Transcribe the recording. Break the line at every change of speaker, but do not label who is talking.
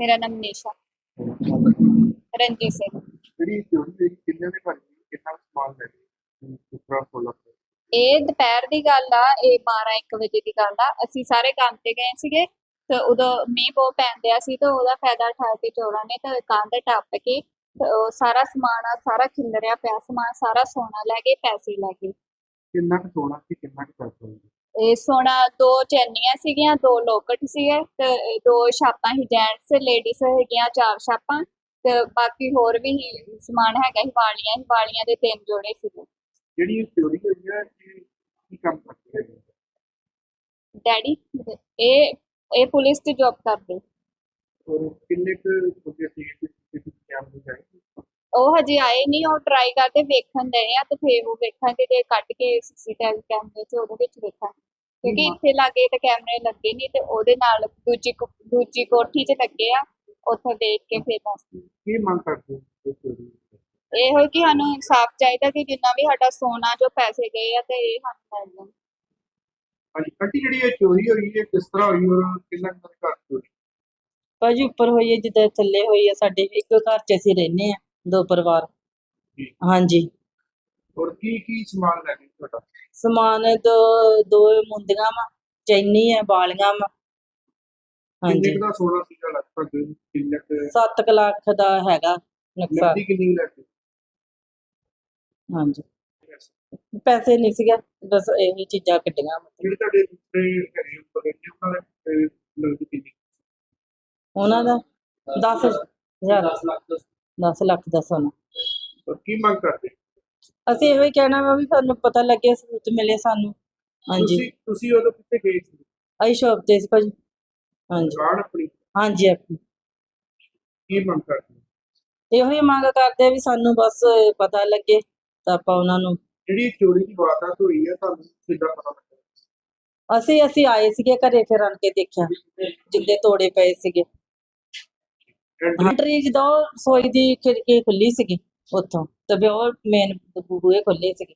ਮੇਰਾ ਨਾਮ ਨਿਸ਼ਾ। ਰਣਜੀਤ ਸਿੰਘ।
ਜਿਹੜੀ ਚੋਰੀ ਹੋਈ ਕਿੰਨੇ ਦੇ ਸੀ ਕਿੰਨਾ ਸਮਾਨ ਲੈ ਗਏ? ਕਿਸ ਖੋਲਾ
ਇਹ ਦੁਪਹਿਰ ਦੀ ਗੱਲ ਆ ਇਹ 12 1 ਵਜੇ ਦੀ ਗੱਲ ਆ। ਅਸੀਂ ਸਾਰੇ ਕੰਮ ਤੇ ਗਏ ਸੀਗੇ ਤੇ ਉਦੋਂ ਮੀਂਹ ਬਹੁਤ ਪੈਂਦਿਆ ਸੀ ਤੇ ਉਹਦਾ ਫਾਇਦਾ ਉਠਾ ਕੇ ਚੋਰਾਂ ਨੇ ਤੇ ਕੰਧ ਟੱਪ ਕੇ ਸਾਰਾ ਸਮਾਨ ਆ ਸਾਰਾ ਖਿਲਰਿਆ ਪਿਆ ਸਮਾਨ ਸਾਰਾ ਸੋਨਾ ਲੈ ਗਏ ਪੈਸੇ ਲੈ ਗਏ
ਕਿੰਨਾ ਕੁ ਸੋਨਾ ਸੀ ਕਿੰਨਾ ਕੁ ਪੈਸਾ ਸੀ?
ਇਹ ਸੋਨਾ ਦੋ ਚੈਨੀਆਂ ਸੀਗੀਆਂ ਦੋ ਲੋਕਟ ਸੀਗੇ ਤੇ ਦੋ ਛਾਪਾਂ ਸੀ ਜੈਂਟਸ ਲੇਡੀਜ਼ ਹੈਗੀਆਂ ਚਾਰ ਛਾਪਾਂ ਤੇ ਬਾਕੀ ਹੋਰ ਵੀ ਸਮਾਨ ਹੈਗਾ ਸੀ ਵਾਲੀਆਂ ਸੀ ਵਾਲੀਆਂ ਦੇ ਤਿੰਨ ਜੋੜੇ ਸੀਗੇ।
ਜਿਹੜੀ ਚੋਰੀ ਹੋਈ ਹੈ ਕੀ ਕੰਮ ਕਰਦੀ ਹੈ
ਡੈਡੀ ਇਹ ਇਹ ਪੁਲਿਸ ਦੀ ਜੌਬ ਕਰਦੇ।
ਔਰ ਕਿੰਨੇ ਕੁ ਬੰਦੇ ਸੀ ਕਿਸੇ ਕੈਮਰੇ ਜਾਏ
ਉਹ ਹਜੇ ਆਏ ਨਹੀਂ ਉਹ ਟਰਾਈ ਕਰਦੇ ਵੇਖਣ ਦੇ ਆ ਤੇ ਫੇਰ ਉਹ ਵੇਖਾਂਗੇ ਜੇ ਕੱਢ ਕੇ ਸੀਸੀਟੀਵੀ ਕੈਮਰੇ 'ਚ ਉਹਦੇ ਵਿੱਚ ਵੇਖਾਂਗੇ। ਕਿਉਂਕਿ। ਇੱਥੇ ਲਾਗੇ ਤੇ ਕੈਮਰੇ ਲੱਗੇ ਨਹੀਂ ਤੇ ਉਹਦੇ ਨਾਲ ਦੂਜੀ ਕੋ- ਦੂਜੀ ਕੋਠੀ 'ਚ ਲੱਗੇ ਆ ਉੱਥੋਂ ਦੇਖ ਕੇ ਫੇਰ ਦੱਸਦੀ
ਕੀ ਮੰਗ ਕਰਦੇ ਹੋ ਇਸ ਚੋਰੀ ਦੀ?
ਇਹੋ ਕਿ ਸਾਨੂੰ ਇਨਸਾਫ ਚਾਹੀਦਾ ਕਿ ਜਿੰਨਾ ਵੀ ਸਾਡਾ ਸੋਨਾ ਜੋ ਪੈਸੇ ਗਏ ਆ ਤੇ ਇਹ ਸਾਨੂੰ ਮਿਲ ਜਾਣ
ਹਾਂਜੀ ਆਂਟੀ ਜਿਹੜੀ ਇਹ ਚੋਰੀ ਹੋਈ ਹੈ ਕਿਸ ਤਰ੍ਹਾਂ ਹੋਈ ਔਰ ਕਿੰਨਾ ਕੁ ਘਰ ਚੋਰੀ
ਭਾਜੀ ਉੱਪਰ ਹੋਈ ਹੈ ਜਿੱਦਾਂ ਥੱਲੇ ਹੋਈ ਹੈ ਸਾਡੇ ਇੱਕ ਘਰ 'ਚ ਅਸੀਂ ਰਹਿੰਦੇ ਆ ਦੋ ਪਰਿਵਾਰ
ਜੀ।
ਹਾਂਜੀ
ਔਰ ਕੀ ਕੀ ਸਮਾਨ ਲੈ ਗਏ ਤੁਹਾਡਾ
ਸਮਾਨ ਦੋ ਦੋ ਮੁੰਦੀਆਂ ਵਾ ਚੈਨੀ ਹੈ ਬਾਲੀਆਂ ਵਾ।
ਕਿੰਨੇ
ਹਾਂਜੀ।
ਕੁ ਦਾ ਸੋਨਾ ਸੀਗਾ ਲਗਭਗ? ਕਿੰਨੇ ਕੁ
7 ਲੱਖ ਦਾ ਹੈਗਾ
ਨਕਦੀ ਕਿੰਨੀ ਕੇ
ਹਾਂਜੀ। ਪੈਸੇ ਨਹੀਂ ਸੀਗਾ ਬਸ ਇਹੀ ਚੀਜ਼ਾਂ ਕੱਢੀਆਂ।
ਜਿਹੜੇ ਤੁਹਾਡੇ ਦੂਸਰੇ ਘਰੇ ਉੱਪਰ ਰਹਿੰਦੇ ਉਹਨਾਂ ਦੇ ਅਹ, ਨਕਦੀ ਕਿੰਨੀ?
ਉਹਨਾਂ ਦਾ 10 ਹਜ਼ਾਰ। 10 ਲੱਖ ਦਾ। ਸੋਨਾ।
ਕੀ ਮੰਗ ਕਰਦੇ?
ਅਸੀਂ ਇਹੋ ਹੀ ਕਹਿਣਾ ਵਾ ਵੀ ਸਾਨੂੰ ਪਤਾ ਲੱਗੇ ਸਬੂਤ ਮਿਲੇ ਸਾਨੂੰ। ਹਾਂਜੀ।
ਤੁਸੀਂ ਤੁਸੀਂ ਉਦੋਂ ਕਿੱਥੇ ਗਏ ਸੀ?
ਆਈ ਸ਼ੌਪ ਤੇ ਸੀ ਭਾਜੀ। ਹਾਂਜੀ।
ਦੁਕਾਨ ਆਪਣੀ?
ਹਾਂਜੀ ਆਪਣੀ।
ਕੀ ਮੰਗ ਕਰਦੇ?
ਇਹੋ ਹੀ ਮੰਗ ਕਰਦੇ ਆ ਵੀ ਸਾਨੂੰ ਬਸ ਪਤਾ ਲੱਗੇ ਤਾਂ ਆਪਾਂ ਉਹਨਾਂ ਨੂੰ।
ਜਿਹੜੀ ਚੋਰੀ ਦੀ ਵਾਰਦਾਤ ਹੋਈ ਹੈ ਤੁਹਾਨੂੰ ਕਿੱਦਾਂ ਪਤਾ ਲੱਗਾ?
ਅਸੀਂ ਅਸੀਂ ਆਏ ਸੀਗੇ ਘਰੇ ਫਿਰ ਆਣ ਕੇ ਦੇਖਿਆ ਜਿੱਦੇ ਤੋੜੇ ਪਏ ਸੀਗੇ।
ਐਂਟਰੀ
ਐਂਟਰੀ ਜਦੋਂ ਸੋਈ ਦੀ ਖਿੜਕੀ ਖੁੱਲੀ ਸੀਗੀ। ਉੱਥੋਂ। ਤੇ ਵੀ ਉਹ ਮੇਨ ਬੂਹੇ ਖੋਲੇ ਸੀਗੇ।